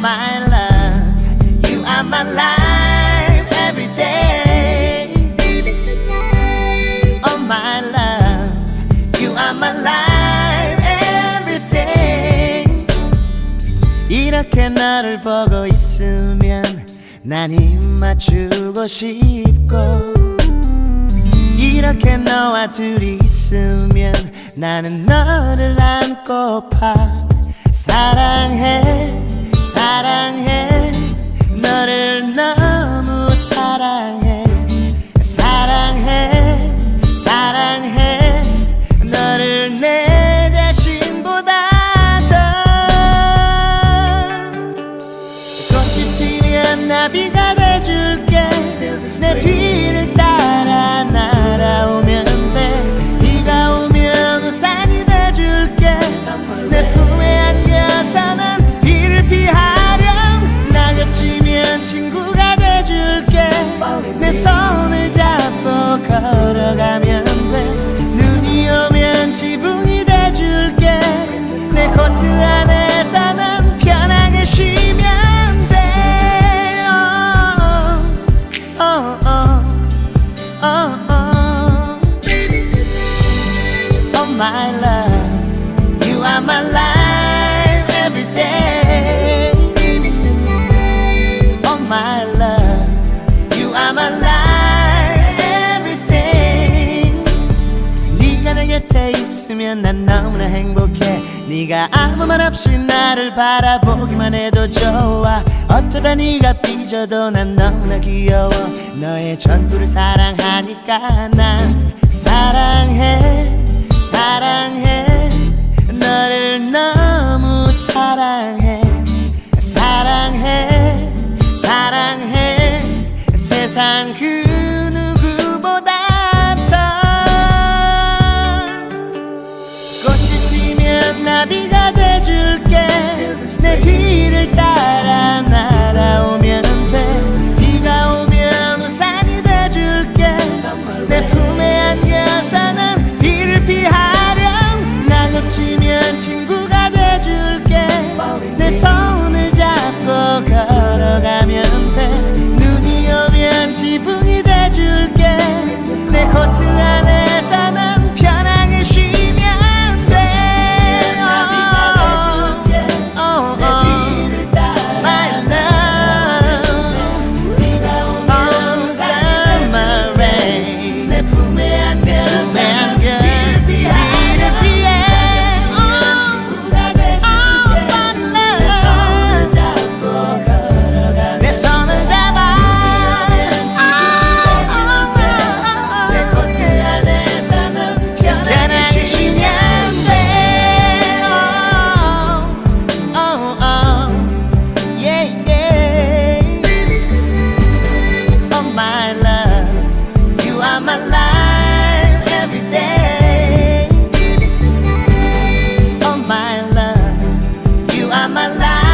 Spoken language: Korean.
my love, you are my life every day. Oh my love, you are my life everything. 이렇게 너를 보고 있으면 난 입 맞추고 싶고 이렇게 너와 둘이 있으면 나는 너를 안고 파 사랑해 사랑해 navegar my love, you are my life every day. Oh my love, you are my life everything. 네가 내 곁에 있으면 난 너무나 행복해. 네가 아무 말 없이 나를 바라보기만 해도 좋아. 어쩌다 네가 삐져도 난 너무나 귀여워. 너의 전부를 사랑하니까 난 my life every day. Oh my love, you are my life.